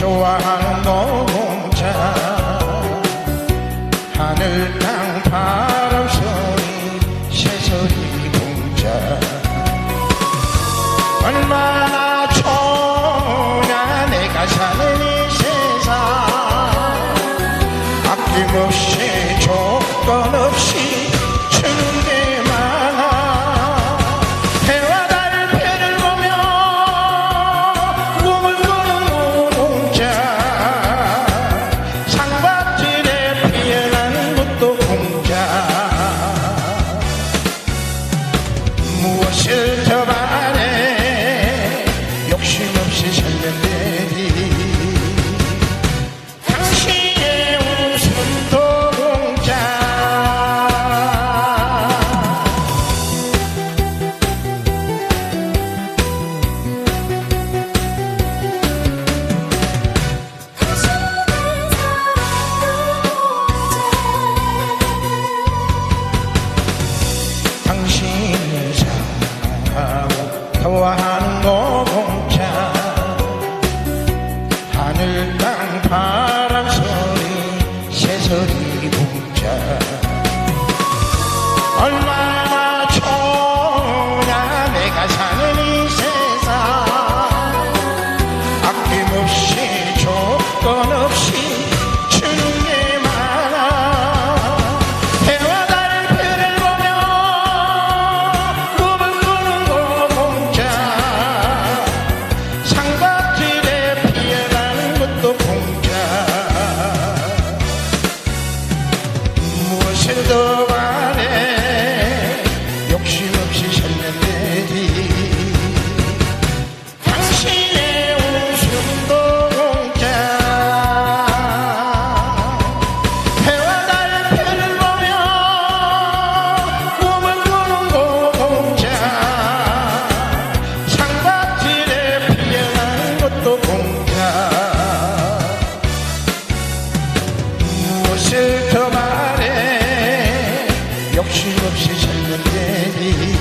좋아하는 노동자. 하늘 땅 바람 소리 새소리 공자. 얼마나 좋아 내가 사는 이 세상. 아낌없이 조건없이 무엇을 더 바라 좋아하는 노동자 하늘 땅 바람 소리 새소리 공자, 얼마나 좋으냐 내가 사는 이 세상. 아낌없이 조건 없이 to the 역시 없이 찾는 대리